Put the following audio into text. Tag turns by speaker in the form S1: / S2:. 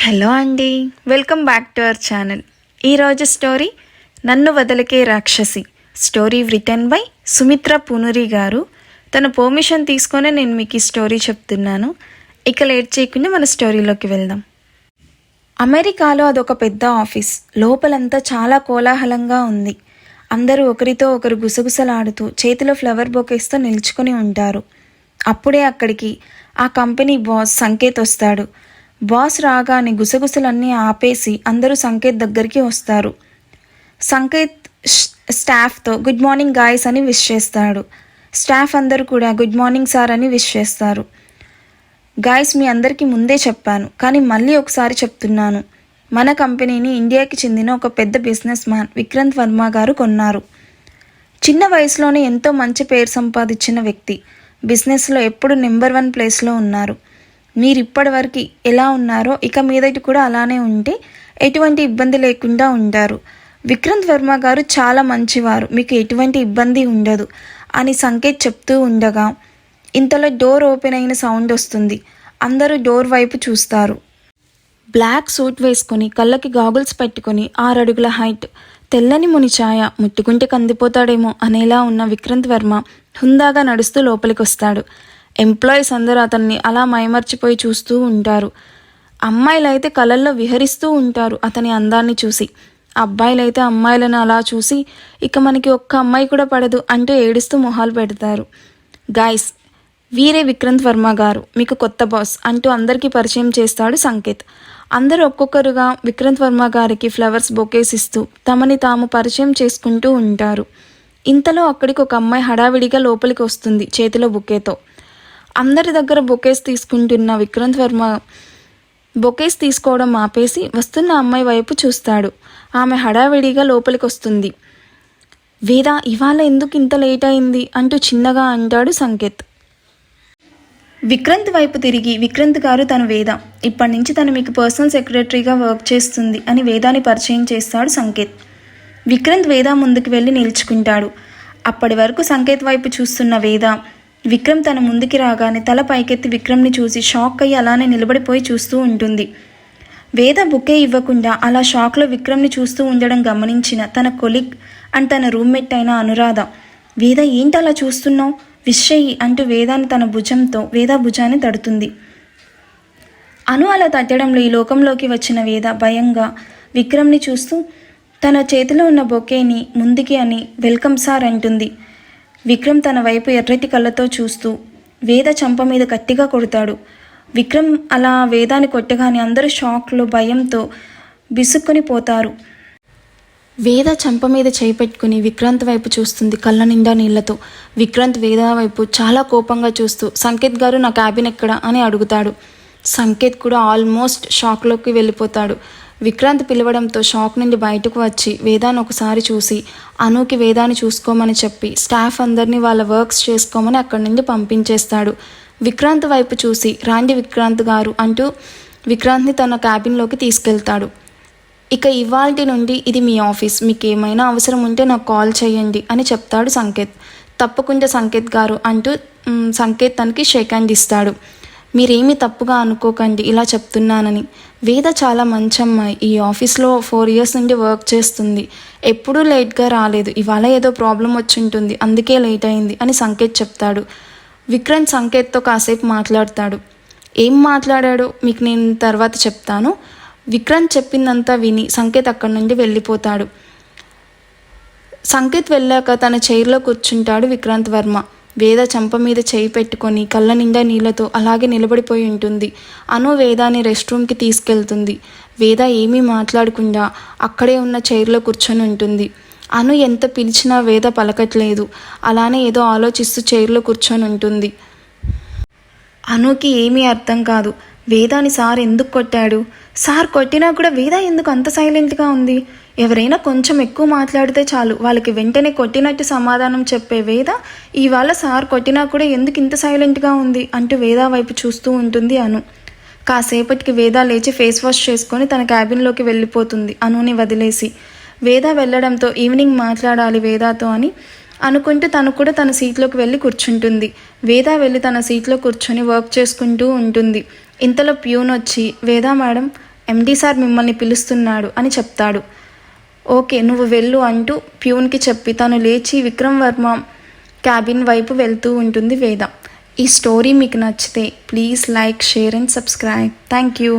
S1: Hello అండి. Welcome back to our channel. ఈరోజు story నన్ను వదలకే రాక్షసి. Story written by Sumitra Punuri గారు. తన పర్మిషన్ తీసుకొని నేను మీకు ఈ స్టోరీ చెప్తున్నాను. ఇక లేట్ చేయకుండా మన స్టోరీలోకి వెళ్దాం. అమెరికాలో అదొక పెద్ద ఆఫీస్. లోపలంతా చాలా కోలాహలంగా ఉంది. అందరూ ఒకరితో ఒకరు గుసగుసలాడుతూ చేతిలో ఫ్లవర్ బొకేస్తో నిల్చుకొని ఉంటారు. అప్పుడే అక్కడికి ఆ కంపెనీ బాస్ సంకేత్ వస్తాడు బాస్ రాగానే గుసగుసలన్నీ ఆపేసి అందరూ సంకేత్ దగ్గరికి వస్తారు. సంకేత్ స్టాఫ్తో గుడ్ మార్నింగ్ గాయస్ అని విష్ చేస్తాడు. స్టాఫ్ అందరూ కూడా గుడ్ మార్నింగ్ సార్ అని విష్ చేస్తారు. గాయస్ మీ అందరికీ ముందే చెప్పాను కానీ మళ్ళీ ఒకసారి చెప్తున్నాను. మన కంపెనీని ఇండియాకి చెందిన ఒక పెద్ద బిజినెస్ మ్యాన్ విక్రాంత్ వర్మ గారు కొన్నారు. చిన్న వయసులోనే ఎంతో మంచి పేరు సంపాదించిన వ్యక్తి. బిజినెస్లో ఎప్పుడు నెంబర్ వన్ ప్లేస్లో ఉన్నారు. మీరు ఇప్పటివరకు ఎలా ఉన్నారో ఇక మీదటి కూడా అలానే ఉంటే ఎటువంటి ఇబ్బంది లేకుండా ఉంటారు. విక్రాంత్ వర్మ గారు చాలా మంచివారు. మీకు ఎటువంటి ఇబ్బంది ఉండదు అని సంకేత్ చెప్తూ ఉండగా ఇంతలో డోర్ ఓపెన్ అయిన సౌండ్ వస్తుంది. అందరూ డోర్ వైపు చూస్తారు. బ్లాక్ సూట్ వేసుకొని కళ్ళకి గాగుల్స్ పెట్టుకొని ఆరడుగుల హైట్ తెల్లని ముని ఛాయ ముట్టుకుంటే కందిపోతాడేమో అనేలా ఉన్న విక్రాంత్ వర్మ హుందాగా నడుస్తూ లోపలికి వస్తాడు ఎంప్లాయీస్ అందరూ అతన్ని అలా మైమర్చిపోయి చూస్తూ ఉంటారు. అమ్మాయిలైతే కళల్లో విహరిస్తూ ఉంటారు అతని అందాన్ని చూసి. అబ్బాయిలైతే అమ్మాయిలను అలా చూసి ఇక మనకి ఒక్క అమ్మాయి కూడా పడదు అంటూ ఏడుస్తూ మొహాలు పెడతారు. గాయస్ వీరే విక్రంత్ వర్మ గారు మీకు కొత్త బాస్ అంటూ అందరికీ పరిచయం చేస్తాడు సంకేత్. అందరూ ఒక్కొక్కరుగా విక్రంత్ వర్మ గారికి ఫ్లవర్స్ బొకేస్ ఇస్తూ తమని తాము పరిచయం చేసుకుంటూ ఉంటారు. ఇంతలో అక్కడికి ఒక అమ్మాయి హడావిడిగా లోపలికి వస్తుంది చేతిలో బొకేతో. అందరి దగ్గర బొకేస్ తీసుకుంటున్న విక్రాంత్ వర్మ బొకేస్ తీసుకోవడం ఆపేసి వస్తున్న అమ్మాయి వైపు చూస్తాడు. ఆమె హడావిడిగా లోపలికి వస్తుంది వేద ఇవాళ ఎందుకు ఇంత లేట్ అయింది? అంటూ చిన్నగా అంటాడు సంకేత్. విక్రాంత్ వైపు తిరిగి విక్రాంత్ గారు తను వేద. ఇప్పటి నుంచి తను మీకు పర్సనల్ సెక్రటరీగా వర్క్ చేస్తుంది అని వేదాని పరిచయం చేస్తాడు సంకేత్. విక్రాంత్ వేద ముందుకు వెళ్ళి నిల్చుకుంటాడు. అప్పటి వరకు సంకేత్ వైపు చూస్తున్న వేద విక్రమ్ తన ముందుకి రాగానే తల పైకెత్తి విక్రమ్ని చూసి షాక్ అయ్యి అలానే నిలబడిపోయి చూస్తూ ఉంటుంది. వేద బుకే ఇవ్వకుండా అలా షాక్లో విక్రమ్ని చూస్తూ ఉండడం గమనించిన తన కొలిగ్ అండ్ తన రూమ్మేట్ అయిన అనురాధ వేద ఏంటి అలా చూస్తున్నావు? విషయి అంటూ వేదాన్ని తన భుజంతో వేద భుజాన్ని తడుతుంది. అను అలా తట్టడంలో ఈ లోకంలోకి వచ్చిన వేద భయంగా విక్రమ్ని చూస్తూ తన చేతిలో ఉన్న బొకేని ముందుకి అని వెల్కమ్ సార్ అంటుంది. విక్రమ్ తన వైపు ఎర్రటి కళ్ళతో చూస్తూ వేద చంప మీద గట్టిగా కొడతాడు. విక్రమ్ అలా వేదాన్ని కొట్టగానే అందరూ షాక్లో భయంతో బిసుక్కుని పోతారు. వేద చంప మీద చేయి పెట్టుకుని విక్రాంత్ వైపు చూస్తుంది కళ్ళ నిండా నీళ్ళతో. విక్రాంత్ వేద వైపు చాలా కోపంగా చూస్తూ సంకేత్ గారు నా క్యాబిన్ ఎక్కడ? అని అడుగుతాడు. సంకేత్ కూడా ఆల్మోస్ట్ షాక్లోకి వెళ్ళిపోతాడు. విక్రాంత్ పిలవడంతో షాక్ నుండి బయటకు వచ్చి వేదాన్ని ఒకసారి చూసి అనుకి వేదాన్ని చూసుకోమని చెప్పి స్టాఫ్ అందరినీ వాళ్ళ వర్క్స్ చేసుకోమని అక్కడి నుండి పంపించేస్తాడు. విక్రాంత్ వైపు చూసి రాండి విక్రాంత్ గారు అంటూ విక్రాంత్ని తన క్యాబిన్లోకి తీసుకెళ్తాడు. ఇక ఇవాల్టి నుండి ఇది మీ ఆఫీస్. మీకు ఏమైనా అవసరం ఉంటే నాకు కాల్ చేయండి అని చెప్తాడు సంకేత్. తప్పకుండా సంకేత్ గారు అంటూ సంకేత్ తనకి షేక్ హ్యాండ్ ఇస్తాడు. మీరేమీ తప్పుగా అనుకోకండి ఇలా చెప్తున్నానని. వేద చాలా మంచి అమ్మాయి ఈ ఆఫీస్లో ఫోర్ ఇయర్స్ నుండి వర్క్ చేస్తుంది. ఎప్పుడూ లేట్గా రాలేదు. ఇవాళ ఏదో ప్రాబ్లం వచ్చి ఉంటుంది అందుకే లేట్ అయింది అని సంకేత్ చెప్తాడు. విక్రాంత్ సంకేత్తో కాసేపు మాట్లాడతాడు. ఏం మాట్లాడాడో? మీకు నేను తర్వాత చెప్తాను. విక్రాంత్ చెప్పిందంతా విని సంకేత్ అక్కడి నుండి వెళ్ళిపోతాడు. సంకేత్ వెళ్ళాక తన చైర్లో కూర్చుంటాడు విక్రాంత్ వర్మ. వేద చంప మీద చేయి పెట్టుకొని కళ్ళ నిండా నీళ్ళతో అలాగే నిలబడిపోయి ఉంటుంది. అను వేదాని రెస్ట్ రూమ్కి తీసుకెళ్తుంది. వేద ఏమీ మాట్లాడకుండా అక్కడే ఉన్న చైర్లో కూర్చొని ఉంటుంది. అను ఎంత పిలిచినా వేద పలకట్లేదు. అలానే ఏదో ఆలోచిస్తూ చైర్లో కూర్చొని ఉంటుంది. అనుకి ఏమీ అర్థం కాదు. వేదాని సార్ ఎందుకు కొట్టాడు? సార్ కొట్టినా కూడా వేద ఎందుకు అంత సైలెంట్గా ఉంది? ఎవరైనా కొంచెం ఎక్కువ మాట్లాడితే చాలు. వాళ్ళకి వెంటనే కొట్టినట్టు సమాధానం చెప్పే వేద ఇవాళ సార్ కొట్టినా కూడా ఎందుకు ఇంత సైలెంట్గా ఉంది? అంటూ వేద వైపు చూస్తూ ఉంటుంది అను. కాసేపటికి వేద లేచి ఫేస్ వాష్ చేసుకొని తన క్యాబిన్లోకి వెళ్ళిపోతుంది. అనుని వదిలేసి. వేద వెళ్ళడంతో ఈవినింగ్ మాట్లాడాలి వేదాతో అని అనుకుంటూ తను కూడా తన సీట్లోకి వెళ్ళి కూర్చుంటుంది. వేద వెళ్ళి తన సీట్లో కూర్చొని వర్క్ చేసుకుంటూ ఉంటుంది. ఇంతలో ప్యూన్ వచ్చి వేద మేడం ఎండీ సార్ మిమ్మల్ని పిలుస్తున్నాడు అని చెప్తాడు. ఓకే నువ్వు వెళ్ళు అంటూ ప్యూన్కి చెప్పి తను లేచి విక్రమ్ వర్మ క్యాబిన్ వైపు వెళ్తూ ఉంటుంది వేద. ఈ స్టోరీ మీకు నచ్చితే please like share and subscribe. Thank you.